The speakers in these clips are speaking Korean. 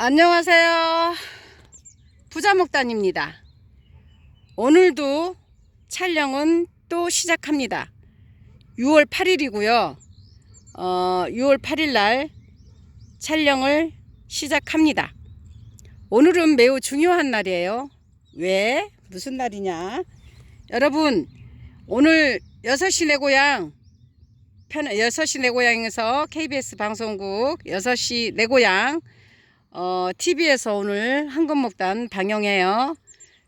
안녕하세요. 부자목단입니다. 오늘도 촬영은 또 시작합니다. 6월 8일이고요. 어, 6월 8일 날 촬영을 시작합니다. 오늘은 매우 중요한 날이에요. 왜? 무슨 날이냐? 여러분, 오늘 6시 내 고향 편 6시 내 고향에서 KBS 방송국 6시 내 고향 어, TV에서 오늘 한금목단 방영해요.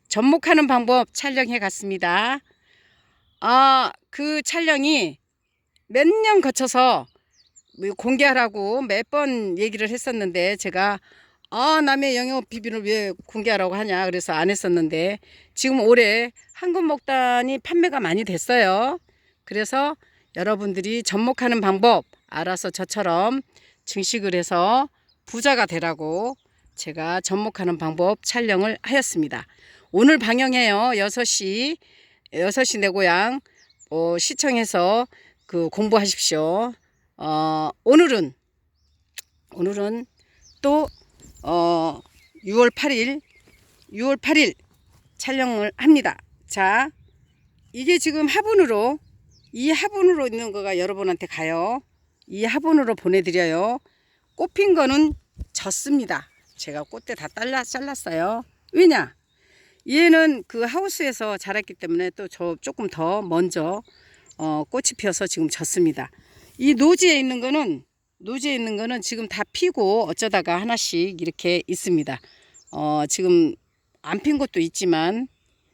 접목하는 방법 촬영해 갔습니다. 아, 그 촬영이 몇 년 거쳐서 뭐 공개하라고 몇 번 얘기를 했었는데 제가 아, 남의 영역 비밀을 왜 공개하라고 하냐 그래서 안 했었는데 지금 올해 한금목단이 판매가 많이 됐어요. 그래서 여러분들이 접목하는 방법 알아서 저처럼 증식을 해서 부자가 되라고 제가 접목하는 방법 촬영을 하였습니다. 오늘 방영해요. 6시 6시 내 고향 어, 시청해서 그 공부하십시오. 어, 오늘은 오늘은 또 어, 6월 8일 6월 8일 촬영을 합니다. 자, 이게 지금 화분으로 이 화분으로 있는 거가 여러분한테 가요. 이 화분으로 보내드려요. 꽃핀 거는 졌습니다. 제가 꽃대 다 잘라, 잘랐어요. 왜냐? 얘는 그 하우스에서 자랐기 때문에 또 저 조금 더 먼저 어, 꽃이 피어서 지금 졌습니다. 이 노지에 있는 거는 노지에 있는 거는 지금 다 피고 어쩌다가 하나씩 이렇게 있습니다. 어, 지금 안 핀 것도 있지만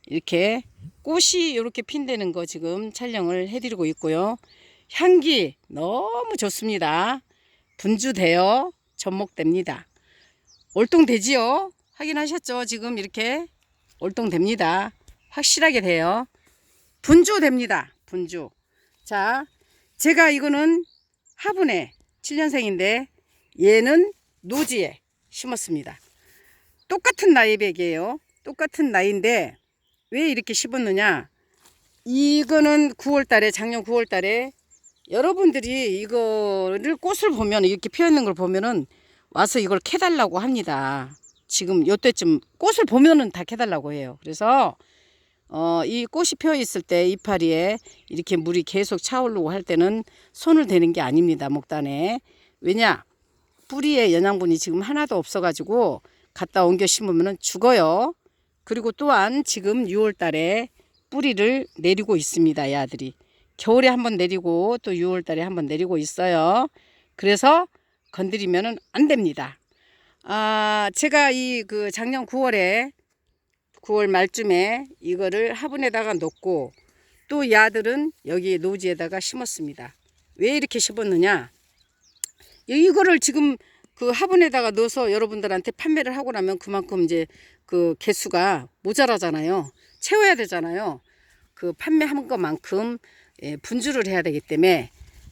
이렇게 꽃이 이렇게 핀다는 거 지금 촬영을 해드리고 있고요. 향기 너무 좋습니다. 분주되어 접목됩니다. 올동되지요? 확인하셨죠? 지금 이렇게 올동됩니다. 확실하게 돼요. 분주됩니다. 분주. 자, 제가 이거는 화분에 7년생인데 얘는 노지에 심었습니다. 똑같은 나이백이에요. 똑같은 나이인데 왜 이렇게 심었느냐? 이거는 9월 달에 작년 9월 달에 여러분들이 이거를 꽃을 보면 이렇게 피어 있는 걸 보면은 와서 이걸 캐달라고 합니다. 지금 요때쯤 꽃을 보면은 다 캐달라고 해요. 그래서 어, 이 꽃이 피어 있을 때 이파리에 이렇게 물이 계속 차오르고 할 때는 손을 대는 게 아닙니다. 목단에. 왜냐? 뿌리에 영양분이 지금 하나도 없어 가지고 갖다 옮겨 심으면 죽어요. 그리고 또한 지금 6월 달에 뿌리를 내리고 있습니다. 이 아들이. 겨울에 한번 내리고 또 6월 달에 한번 내리고 있어요. 그래서 건드리면 안 됩니다. 아, 제가 이 그 작년 9월에 9월 말쯤에 이거를 화분에다가 놓고 또이 아들은 여기 노지에다가 심었습니다. 왜 이렇게 심었느냐? 이거를 지금 그 화분에다가 넣어서 여러분들한테 판매를 하고 나면 그만큼 이제 그 개수가 모자라잖아요. 채워야 되잖아요. 그 판매한 것만큼 예, 분주를 해야 되기 때문에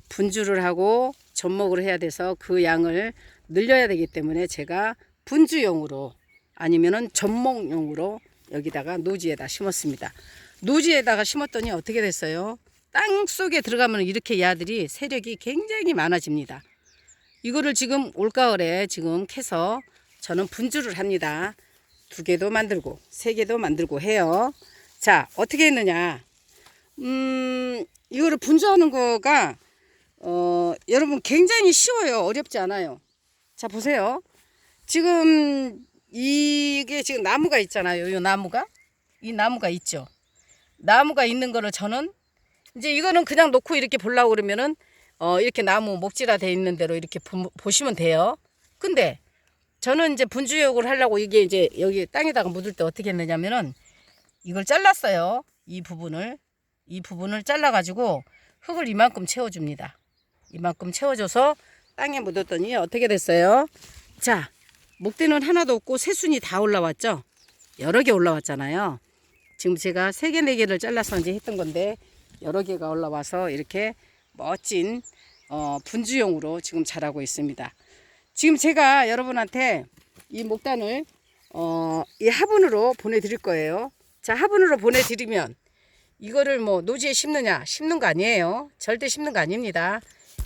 분주를 하고 접목을 해야 돼서 그 양을 늘려야 되기 때문에 제가 분주용으로 아니면은 접목용으로 여기다가 노지에다 심었습니다. 노지에다가 심었더니 어떻게 됐어요? 땅 속에 들어가면 이렇게 야들이 세력이 굉장히 많아집니다. 이거를 지금 올가을에 지금 캐서 저는 분주를 합니다. 두 개도 만들고 세 개도 만들고 해요. 자 어떻게 했느냐? 음 이거를 분주하는 거가 어 여러분 굉장히 쉬워요. 어렵지 않아요. 자 보세요. 지금 이게 지금 나무가 있잖아요. 이 나무가 이 나무가 있죠. 나무가 있는 거를 저는 이제 이거는 그냥 놓고 이렇게 보려고 그러면은 어 이렇게 나무 목지라 돼 있는 대로 이렇게 보, 보시면 돼요. 근데 저는 이제 분주욕을 하려고 이게 이제 여기 땅에다가 묻을 때 어떻게 했느냐면은 이걸 잘랐어요. 이 부분을 이 부분을 잘라 가지고 흙을 이만큼 채워 줍니다. 이만큼 채워 줘서 땅에 묻었더니 어떻게 됐어요? 자, 목대는 하나도 없고 새순이 다 올라왔죠? 여러 개 올라왔잖아요. 지금 제가 세 개, 네 개를 잘라서 이제 했던 건데 여러 개가 올라와서 이렇게 멋진 어, 분주용으로 지금 자라고 있습니다. 지금 제가 여러분한테 이 목단을 어, 이 화분으로 보내드릴 거예요. 자, 화분으로 보내드리면 이거를 뭐 노지에 심느냐? 심는 거 아니에요. 절대 심는 거 아닙니다.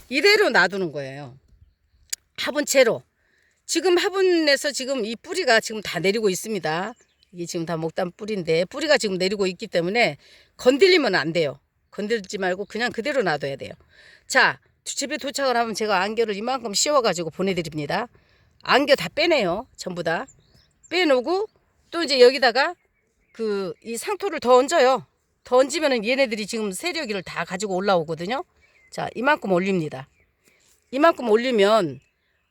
이대로 놔두는 거예요. 화분 채로. 지금 화분에서 지금 이 뿌리가 지금 다 내리고 있습니다. 이게 지금 다 목단 뿌리인데 뿌리가 지금 내리고 있기 때문에 건들리면 안 돼요. 건들지 말고 그냥 그대로 놔둬야 돼요. 자, 집에 도착을 하면 제가 안겨를 이만큼 씌워 가지고 보내드립니다. 안겨 다 빼내요. 전부 다. 빼놓고 또 이제 여기다가 그 이 상토를 더 얹어요. 더 얹으면은 얘네들이 지금 세력이를 다 가지고 올라오거든요. 자, 이만큼 올립니다. 이만큼 올리면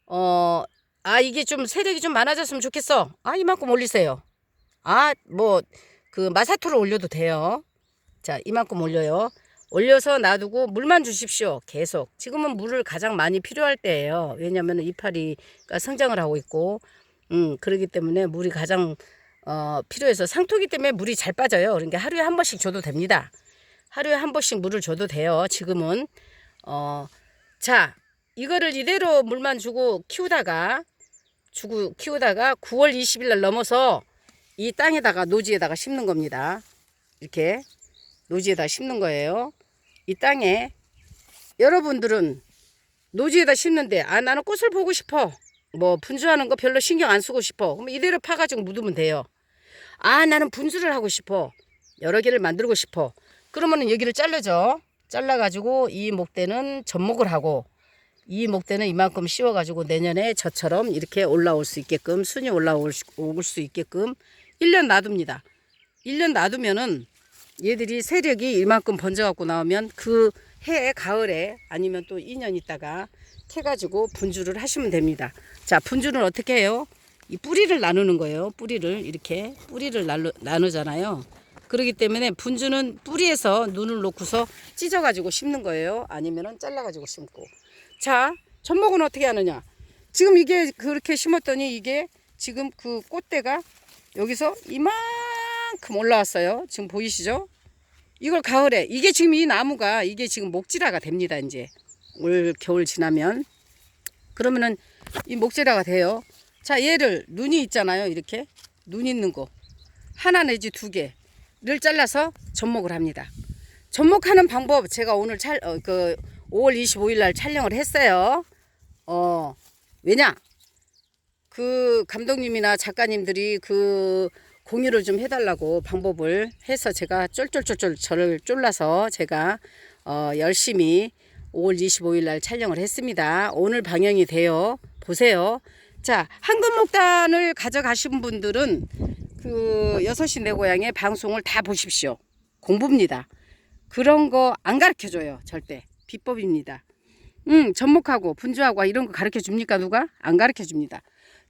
어, 아 이게 좀 세력이 좀 많아졌으면 좋겠어. 아 이만큼 올리세요. 아 뭐 그 마사토를 올려도 돼요. 자 이만큼 올려요. 올려서 놔두고 물만 주십시오. 계속. 지금은 물을 가장 많이 필요할 때예요. 왜냐하면 이파리가 성장을 하고 있고, 음 그러기 때문에 물이 가장 어, 필요해서 상토기 때문에 물이 잘 빠져요. 그러니까 하루에 한 번씩 줘도 됩니다. 하루에 한 번씩 물을 줘도 돼요. 지금은 어, 자 이거를 이대로 물만 주고 키우다가 주고 키우다가 9월 20일 날 넘어서 이 땅에다가 노지에다가 심는 겁니다. 이렇게 노지에다 심는 거예요. 이 땅에 여러분들은 노지에다 심는데 아 나는 꽃을 보고 싶어. 뭐 분주하는 거 별로 신경 안 쓰고 싶어. 그럼 이대로 파가지고 묻으면 돼요. 아 나는 분주를 하고 싶어. 여러 개를 만들고 싶어. 그러면은 여기를 잘라줘. 잘라가지고 이 목대는 접목을 하고 이 목대는 이만큼 씌워가지고 내년에 저처럼 이렇게 올라올 수 있게끔 순이 올라올 수, 있게끔 1년 놔둡니다. 1년 놔두면은 얘들이 세력이 이만큼 번져갖고 나오면 그해 가을에 아니면 또 2년 있다가 캐가지고 분주를 하시면 됩니다. 자 분주는 어떻게 해요? 이 뿌리를 나누는 거예요. 뿌리를 이렇게 뿌리를 나누, 나누잖아요. 그렇기 때문에 분주는 뿌리에서 눈을 놓고서 찢어가지고 심는 거예요. 아니면은 잘라가지고 심고. 자, 접목은 어떻게 하느냐? 지금 이게 그렇게 심었더니 이게 지금 그 꽃대가 여기서 이만큼 올라왔어요. 지금 보이시죠? 이걸 가을에 이게 지금 이 나무가 이게 지금 목지라가 됩니다. 이제 올 겨울 지나면 그러면은 이 목지라가 돼요. 자, 얘를 눈이 있잖아요. 이렇게 눈 있는 거 하나 내지 두 개를 잘라서 접목을 합니다. 접목하는 방법 제가 오늘 찰, 어, 그 5월 25일 날 촬영을 했어요. 어, 왜냐? 그 감독님이나 작가님들이 그 공유를 좀 해달라고 방법을 해서 제가 쫄쫄쫄쫄 저를 쫄라서 제가 어, 열심히 5월 25일 날 촬영을 했습니다. 오늘 방영이 돼요. 보세요. 자, 황금목단을 가져가신 분들은 그 6시 내 고향의 방송을 다 보십시오. 공부입니다. 그런 거 안 가르쳐 줘요. 절대. 비법입니다. 음, 접목하고 분주하고 이런 거 가르쳐 줍니까 누가? 안 가르쳐 줍니다.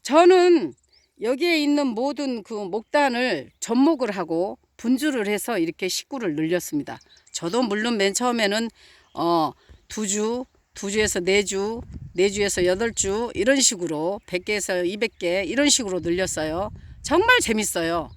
저는 여기에 있는 모든 그 목단을 접목을 하고 분주를 해서 이렇게 식구를 늘렸습니다. 저도 물론 맨 처음에는 어, 두 주, 두 주에서 네 주, 네 주에서 여덟 주 이런 식으로 100개에서 200개 이런 식으로 늘렸어요. 정말 재밌어요.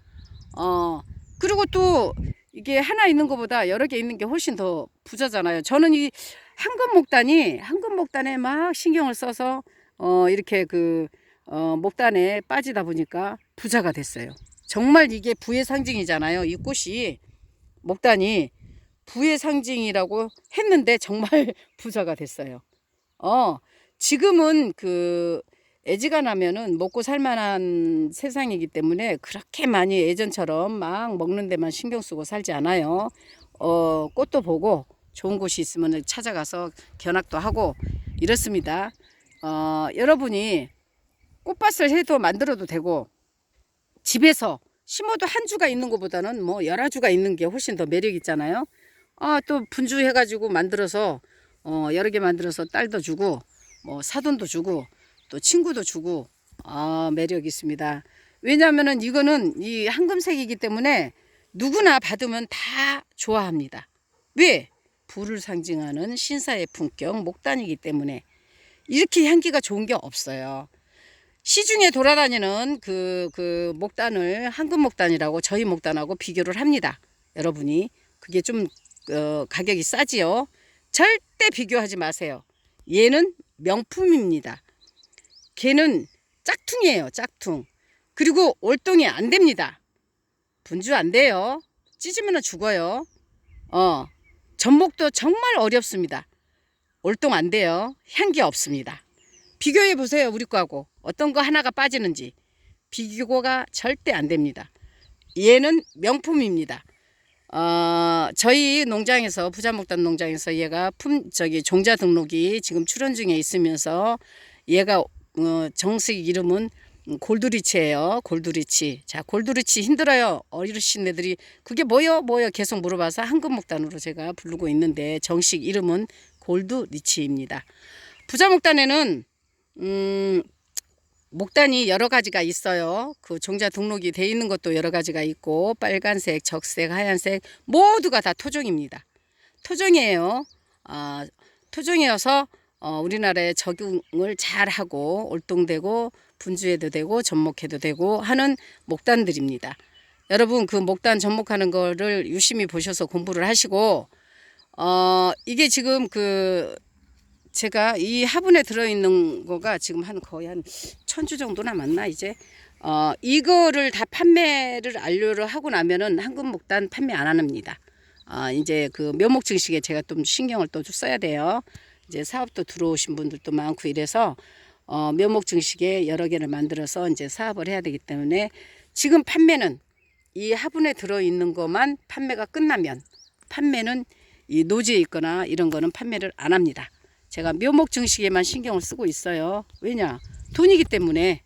어, 그리고 또 이게 하나 있는 것보다 여러 개 있는 게 훨씬 더 부자잖아요. 저는 이 황금 목단이 황금 목단에 막 신경을 써서 어 이렇게 그 어, 목단에 빠지다 보니까 부자가 됐어요. 정말 이게 부의 상징이잖아요. 이 꽃이 목단이 부의 상징이라고 했는데 정말 부자가 됐어요. 어, 지금은 그 애지가 나면은 먹고 살만한 세상이기 때문에 그렇게 많이 예전처럼 막 먹는 데만 신경 쓰고 살지 않아요. 어, 꽃도 보고 좋은 곳이 있으면 찾아가서 견학도 하고 이렇습니다. 어, 여러분이 꽃밭을 해도 만들어도 되고 집에서 심어도 한 주가 있는 것보다는 뭐 여러 주가 있는 게 훨씬 더 매력 있잖아요. 아, 또 분주해가지고 만들어서 어, 여러 개 만들어서 딸도 주고 뭐 사돈도 주고 또 친구도 주고 아, 매력 있습니다. 왜냐하면은 이거는 이 황금색이기 때문에 누구나 받으면 다 좋아합니다. 왜? 불을 상징하는 신사의 품격 목단이기 때문에 이렇게 향기가 좋은 게 없어요. 시중에 돌아다니는 그, 그 목단을 황금 목단이라고 저희 목단하고 비교를 합니다. 여러분이. 그게 좀, 어, 가격이 싸지요. 절대 비교하지 마세요. 얘는 명품입니다. 걔는 짝퉁이에요, 짝퉁. 그리고 올동이 안 됩니다. 분주 안 돼요. 찢으면 죽어요. 어, 전목도 정말 어렵습니다. 올동 안 돼요. 향기 없습니다. 비교해 보세요, 우리 거하고. 어떤 거 하나가 빠지는지 비교가 절대 안 됩니다. 얘는 명품입니다. 어, 저희 농장에서 부자목단 농장에서 얘가 품 저기 종자 등록이 지금 출원 중에 있으면서 얘가 어, 정식 이름은 골드리치예요. 골드리치. 자, 골드리치 힘들어요. 어르신 애들이 그게 뭐요? 뭐요? 계속 물어봐서 황금목단으로 제가 부르고 있는데 정식 이름은 골드리치입니다. 부자목단에는 음 목단이 여러 가지가 있어요. 그 종자 등록이 돼 있는 것도 여러 가지가 있고 빨간색, 적색, 하얀색 모두가 다 토종입니다. 토종이에요. 아, 토종이어서 어, 우리나라에 적용을 잘 하고 올동되고 분주해도 되고 접목해도 되고 하는 목단들입니다. 여러분 그 목단 접목하는 거를 유심히 보셔서 공부를 하시고 어, 이게 지금 그 제가 이 화분에 들어있는 거가 지금 한 거의 한 천주 정도 남았나 이제 어 이거를 다 판매를 완료를 하고 나면은 황금목단 판매 안 합니다. 아 이제 그 묘목 증식에 제가 좀 신경을 또 써야 돼요. 이제 사업도 들어오신 분들도 많고 이래서 어 묘목 증식에 여러 개를 만들어서 이제 사업을 해야 되기 때문에 지금 판매는 이 화분에 들어 있는 것만 판매가 끝나면 판매는 이 노지에 있거나 이런 거는 판매를 안 합니다. 제가 묘목 증식에만 신경을 쓰고 있어요. 왜냐? 돈이기 때문에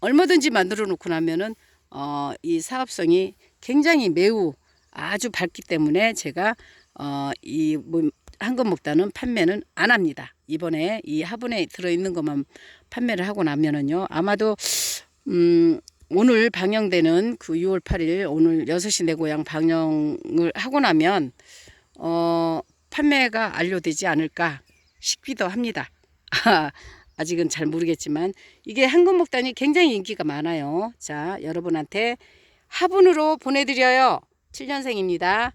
얼마든지 만들어 놓고 나면은 어, 이 사업성이 굉장히 매우 아주 밝기 때문에 제가 어, 이 뭐, 한금 목단은 판매는 안 합니다. 이번에 이 화분에 들어 있는 것만 판매를 하고 나면은요. 아마도 음, 오늘 방영되는 그 6월 8일 오늘 6시 내 고향 방영을 하고 나면 어, 판매가 완료되지 않을까 싶기도 합니다. 아직은 잘 모르겠지만 이게 한금목단이 굉장히 인기가 많아요. 자, 여러분한테 화분으로 보내드려요. 7년생입니다.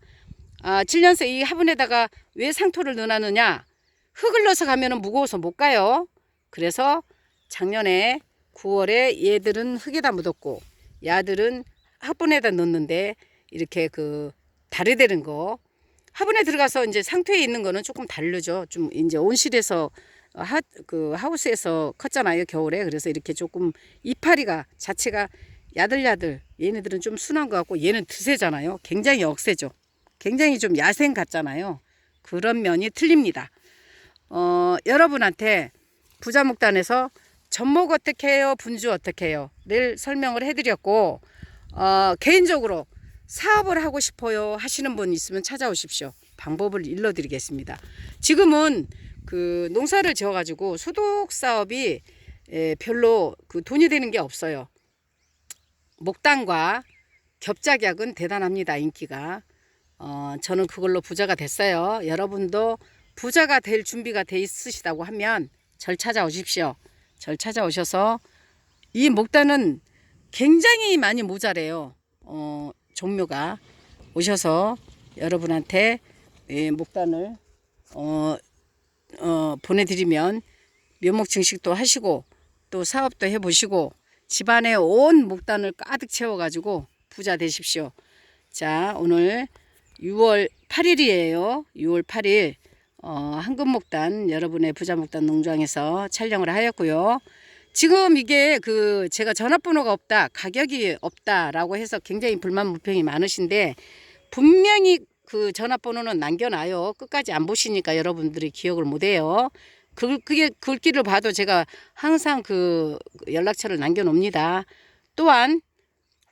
아, 7년생 이 화분에다가 왜 상토를 넣어놨느냐? 흙을 넣어서 가면 무거워서 못 가요. 그래서 작년에 9월에 얘들은 흙에다 묻었고 야들은 화분에다 넣는데 이렇게 그 다르되는 거 화분에 들어가서 이제 상토에 있는 거는 조금 다르죠. 좀 이제 온실에서 하, 그 하우스에서 컸잖아요 겨울에. 그래서 이렇게 조금 이파리가 자체가 야들야들. 얘네들은 좀 순한 것 같고 얘는 드세잖아요. 굉장히 억세죠. 굉장히 좀 야생 같잖아요. 그런 면이 틀립니다. 어, 여러분한테 부자목단에서 접목 어떻게 해요? 분주 어떻게 해요? 를 설명을 해드렸고 어, 개인적으로 사업을 하고 싶어요 하시는 분 있으면 찾아오십시오 방법을 일러드리겠습니다 지금은 그 농사를 지어가지고 소독 사업이 에, 별로 그 돈이 되는 게 없어요. 목단과 겹작약은 대단합니다. 인기가. 어, 저는 그걸로 부자가 됐어요. 여러분도 부자가 될 준비가 돼 있으시다고 하면 절 찾아오십시오. 절 찾아오셔서 이 목단은 굉장히 많이 모자래요. 어, 종묘가 오셔서 여러분한테 예, 목단을 어, 어, 보내드리면 묘목 증식도 하시고 또 사업도 해보시고 집안에 온 목단을 가득 채워가지고 부자 되십시오. 자 오늘 6월 8일이에요. 6월 8일 어, 황금목단 여러분의 부자목단 농장에서 촬영을 하였고요. 지금 이게 그 제가 전화번호가 없다 가격이 없다라고 해서 굉장히 불만 불평이 많으신데 분명히 그 전화번호는 남겨놔요. 끝까지 안 보시니까 여러분들이 기억을 못해요. 그, 그게 글귀를 봐도 제가 항상 그 연락처를 남겨놓습니다. 또한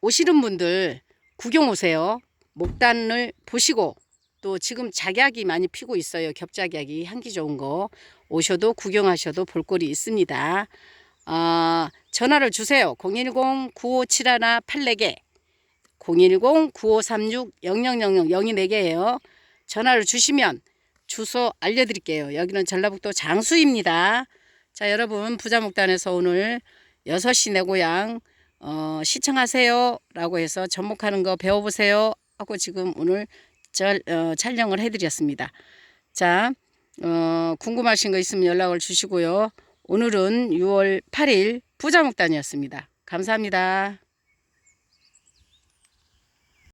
오시는 분들 구경 오세요. 목단을 보시고 또 지금 작약이 많이 피고 있어요. 겹작약이 향기 좋은 거 오셔도 구경하셔도 볼거리 있습니다. 아, 전화를 주세요. 010-9571-84개 010-9536-0000 0이 4개예요. 전화를 주시면 주소 알려드릴게요. 여기는 전라북도 장수입니다. 자 여러분 부자목단에서 오늘 6시 내 고향 어, 시청하세요 라고 해서 접목하는 거 배워보세요 하고 지금 오늘 절, 어, 촬영을 해드렸습니다. 자 어, 궁금하신 거 있으면 연락을 주시고요. 오늘은 6월 8일 부자목단이었습니다. 감사합니다.